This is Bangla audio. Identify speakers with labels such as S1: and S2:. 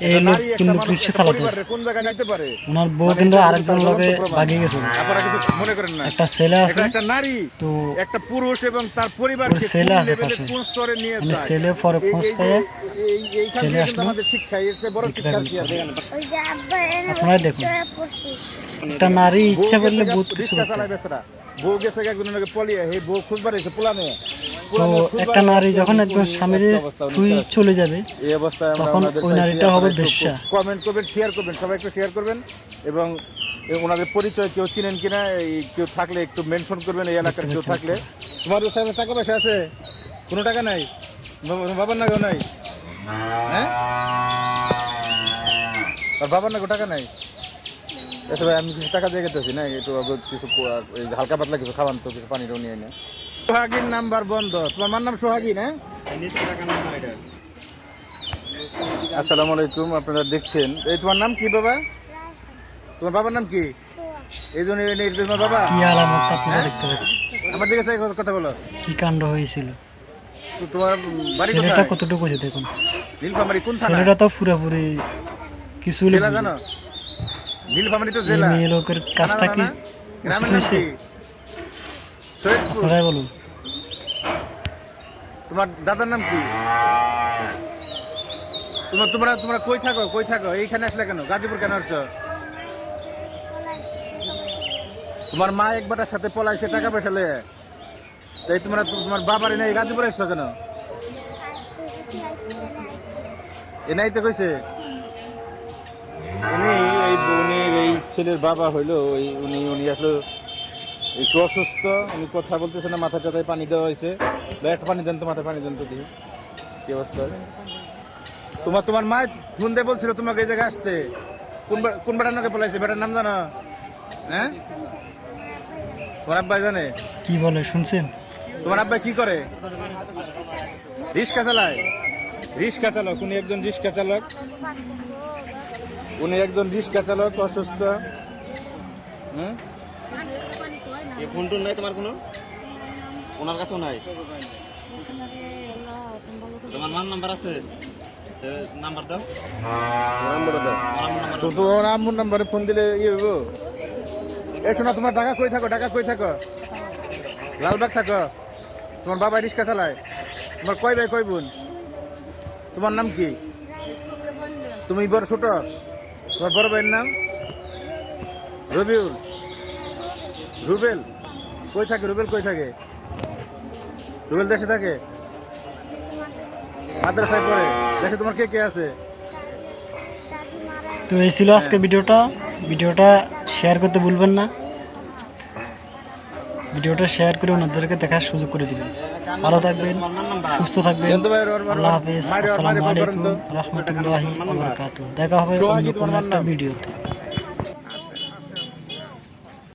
S1: এই লোক কিন্তু রিক্সা চালাতে ওনার বউ
S2: মানে
S1: কিন্তু আরেকজন লোকে ভাগিয়ে গেছিল
S2: আপনারা কিছু মনে করেন না?
S1: একটা ছেলে আছে
S2: একটা নারী
S1: তো
S2: একটা পুরুষ এবং তার পরিবারকে
S1: ছেলে আছে
S2: কোন স্তরে নিয়ে
S1: মানে
S2: যায়?
S1: ছেলে পরে
S2: এই- এই- এইখান থেকে কিন্তু আমাদের শিক্ষা এর চেয়ে বড় শিক্ষা কি আছে
S1: আপনারা দেখুন। একটা নারী ইচ্ছা করলে
S2: গেছে
S1: বহুত কিছু
S2: রিক্সা
S1: করতে পারে।
S2: বউ গেছে একজনের পলিয়ে হে বউ খুঁজবার এসে পোলানে।
S1: তো একটা নারী যখন একজন স্বামীর থুই চলে যাবে
S2: এই অবস্থায় আমরা
S1: তখন
S2: ওনাদের
S1: ওই
S2: কাছে
S1: নারীটা হবে
S2: আপনারা একটু
S1: বেশ্যা।
S2: কমেন্ট করবেন শেয়ার করবেন সবাই একটু শেয়ার করবেন এবং এ ওনাদের পরিচয় কেউ চিনেন কিনা এই কেউ থাকলে একটু মেনশন করবেন এই এলাকার কেউ থাকলে। তোমাদের সাথে টাকা পয়সা আছে কোনো টাকা নাই? বাবা- বাবার নাগাও নাই? হ্যাঁ? আর বাবার নাগাও টাকা নাই? আচ্ছা ভাই আমি কিছু টাকা দিয়ে গেতেছি না? একটু আগে কিছু কো- এই হালকা পাতলা কিছু খাওয়ান তো কিছু পানিটাও নিয়ে নে। সোহাগীর নাম্বার বন্ধ। তোমার মার নাম সোহাগী না আসসালামু আলাইকুম আপনারা দেখছেন। এই তোমার নাম কি বাবা? তোমার বাবার নাম কি? এই জন্য এই- এই তোমার বাবা?
S1: কি আলামত আপনারা
S2: হ্যাঁ?
S1: দেখতে পাচ্ছেন?
S2: আমার দিকে চাই কথা বলো।
S1: কি কাণ্ড হয়েছিল?
S2: তো তোমার বাড়ি কোথায়?
S1: কতটুকু আছে দেখুন।
S2: নীলফামারি কোন থানা
S1: ছেলেটা তো পুরোপুরি কিছু
S2: জেলা জানো? নীলফামারি তো জেলা।
S1: মেয়ে লোকের কাজটা কি?
S2: গ্রামের নাম কি? সৈয়দপুর।
S1: বলুন।
S2: তোমার দাদার নাম কি? তোমার তোমরা তোমরা কই থাকো? কই থাকো? এইখানে আসলে কেন? গাজীপুর কেন আসছো? তোমার মা একবারটার সাথে পলাইছে টাকা পয়সা লয়ে। তাই তোমরা তোমার বাবার এনে গাজীপুর আসছো কেন? এ নাই তো কইছে। উনি এই উনি এই ছেলের বাবা হইল ওই উনি উনি আসলে একটু অসুস্থ উনি কথা বলতেছে না মাথা টাথায় পানি দেওয়া হয়েছে। একটা পানি দেন তো মাথায় পানি দেন তো দেখি। কি অবস্থা? তোমার তোমার মা ফোন দিয়ে বলছিল তোমাকে এই জায়গায় আসতে। কোন কোন বেটার নাকি পলাইছে? বেটার নাম জানো? হ্যাঁ? তোমার আব্বাই জানে?
S1: কি বলে শুনছেন?
S2: তোমার আব্বাই কি করে? রিক্সা চালায়? রিক্সা চালক উনি একজন রিক্সা চালক। উনি একজন রিক্সা চালক অসুস্থ। হুম
S3: এই ফোন টোন নাই তোমার কোনো? ওনার কাছেও নাই? তোমার মার নাম্বার আছে? তো নাম্বার দাও।
S2: নাম্বার দাও।
S3: নাম্বার
S2: তো তোমার আম্মুর নাম্বারে ফোন দিলে ইয়ে হইব। এ শোনা তোমার টাকা কই থাকো টাকা কই থাকো? লালবাগ থাকো। তোমার বাবা রিক্সা চালায়। তোমার কয় ভাই কয় বোন? তোমার নাম কি? তুমি বড় ছোট? তোমার বড় ভাইয়ের নাম? রবিউল। রুবেল কই থাকে রুবেল কই থাকে? রুবেল দেশে থাকে? মাদ্রাসায় পড়ে। দেখে তোমার কে কে আছে?
S1: তো এই ছিল আজকে ভিডিওটা। ভিডিওটা শেয়ার করতে ভুলবেন না। ভিডিওটা শেয়ার করে ওনাদেরকে দেখার সুযোগ করে দিবেন। ভালো থাকবেন সুস্থ থাকবেন। আল্লাহ হাফেজ। আসসালামু আলাইকুম। রহমতুল্লাহি ওয়া বারাকাতুহু। দেখা হবে অন্য কোনো একটা
S2: নাম?
S1: ভিডিওতে।